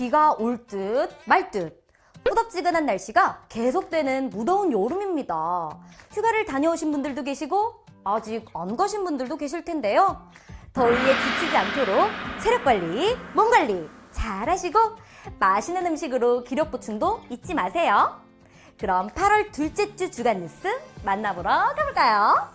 비가 올 듯 말 듯. 후덥지근한 날씨가 계속되는 무더운 여름입니다. 휴가를 다녀오신 분들도 계시고 아직 안 가신 분들도 계실 텐데요. 더위에 지치지 않도록 체력 관리, 몸 관리 잘 하시고 맛있는 음식으로 기력 보충도 잊지 마세요. 그럼 8월 둘째 주 주간 뉴스 만나보러 가볼까요?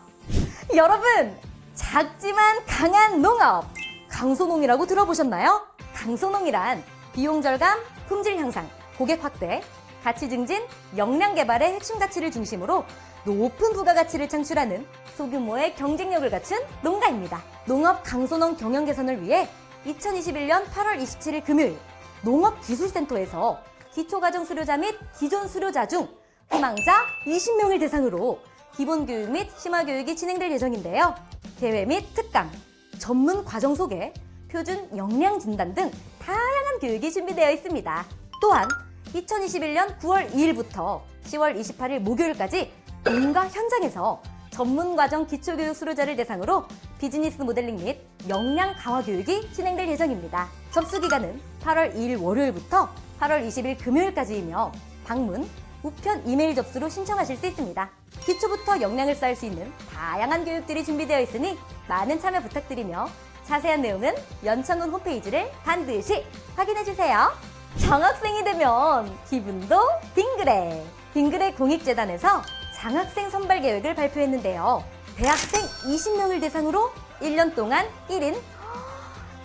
여러분, 작지만 강한 농업, 강소농이라고 들어보셨나요? 강소농이란 비용 절감, 품질 향상, 고객 확대, 가치 증진, 역량 개발의 핵심 가치를 중심으로 높은 부가가치를 창출하는 소규모의 경쟁력을 갖춘 농가입니다. 농업 강소농 경영 개선을 위해 2021년 8월 27일 금요일 농업기술센터에서 기초과정 수료자 및 기존 수료자 중 희망자 20명을 대상으로 기본교육 및 심화교육이 진행될 예정인데요. 대회 및 특강, 전문 과정 소개, 표준 역량 진단 등 다양한 교육이 준비되어 있습니다. 또한 2021년 9월 2일부터 10월 28일 목요일까지 농가 현장에서 전문 과정 기초교육 수료자를 대상으로 비즈니스 모델링 및 역량 강화 교육이 진행될 예정입니다. 접수 기간은 8월 2일 월요일부터 8월 20일 금요일까지이며 방문, 우편 이메일 접수로 신청하실 수 있습니다. 기초부터 역량을 쌓을 수 있는 다양한 교육들이 준비되어 있으니 많은 참여 부탁드리며 자세한 내용은 연천군 홈페이지를 반드시 확인해주세요. 장학생이 되면 기분도 빙그레! 빙그레 공익재단에서 장학생 선발 계획을 발표했는데요. 대학생 20명을 대상으로 1년 동안 1인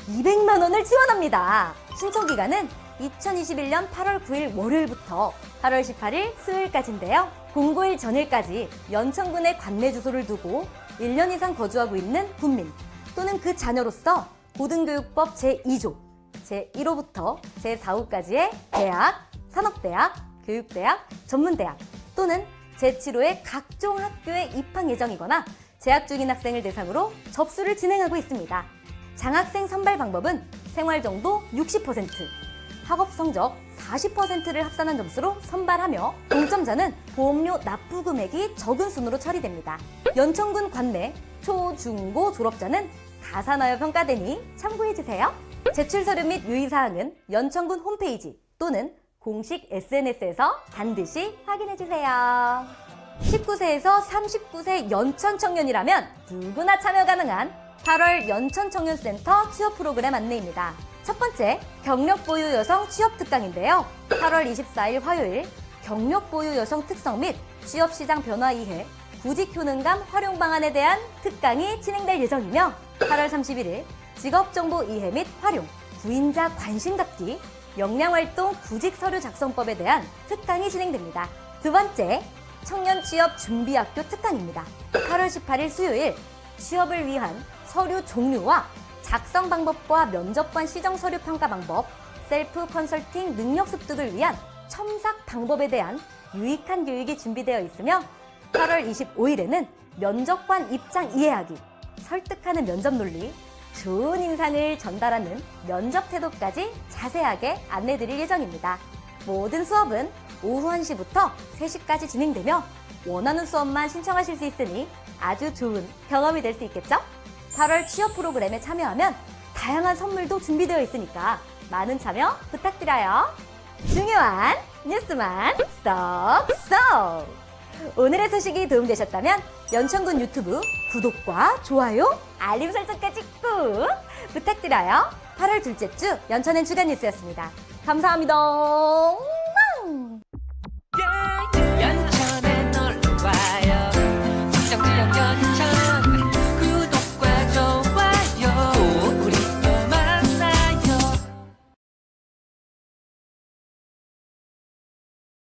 200만 원을 지원합니다. 신청 기간은 2021년 8월 9일 월요일부터 8월 18일 수요일까지인데요. 공고일 전일까지 연천군의 관내 주소를 두고 1년 이상 거주하고 있는 국민 또는 그 자녀로서 고등교육법 제2조 제1호부터 제4호까지의 대학, 산업대학, 교육대학, 전문대학 또는 제7호의 각종 학교에 입학 예정이거나 재학 중인 학생을 대상으로 접수를 진행하고 있습니다. 장학생 선발 방법은 생활 정도 60%, 학업 성적 40%를 합산한 점수로 선발하며 동점자는 보험료 납부 금액이 적은 순으로 처리됩니다. 연천군 관내 초, 중, 고 졸업자는 가산하여 평가되니 참고해주세요. 제출 서류 및 유의사항은 연천군 홈페이지 또는 공식 SNS에서 반드시 확인해주세요. 19세에서 39세 연천 청년이라면 누구나 참여 가능한 8월 연천 청년센터 취업 프로그램 안내입니다. 첫 번째, 경력 보유 여성 취업 특강인데요. 8월 24일 화요일 경력 보유 여성 특성 및 취업 시장 변화 이해, 구직 효능감 활용 방안에 대한 특강이 진행될 예정이며 8월 31일 직업 정보 이해 및 활용, 구인자 관심 갖기, 역량 활동 구직 서류 작성법에 대한 특강이 진행됩니다. 두 번째, 청년 취업 준비 학교 특강입니다. 8월 18일 수요일 취업을 위한 서류 종류와 작성 방법과 면접관 시정 서류 평가 방법, 셀프 컨설팅 능력 습득을 위한 첨삭 방법에 대한 유익한 교육이 준비되어 있으며 8월 25일에는 면접관 입장 이해하기, 설득하는 면접 논리, 좋은 인상을 전달하는 면접 태도까지 자세하게 안내드릴 예정입니다. 모든 수업은 오후 1시부터 3시까지 진행되며 원하는 수업만 신청하실 수 있으니 아주 좋은 경험이 될 수 있겠죠? 8월 취업 프로그램에 참여하면 다양한 선물도 준비되어 있으니까 많은 참여 부탁드려요. 중요한 뉴스만 쏙쏙! 오늘의 소식이 도움되셨다면 연천군 유튜브 구독과 좋아요, 알림 설정까지 꾹 부탁드려요. 8월 둘째 주 연천엔 주간 뉴스였습니다. 감사합니다.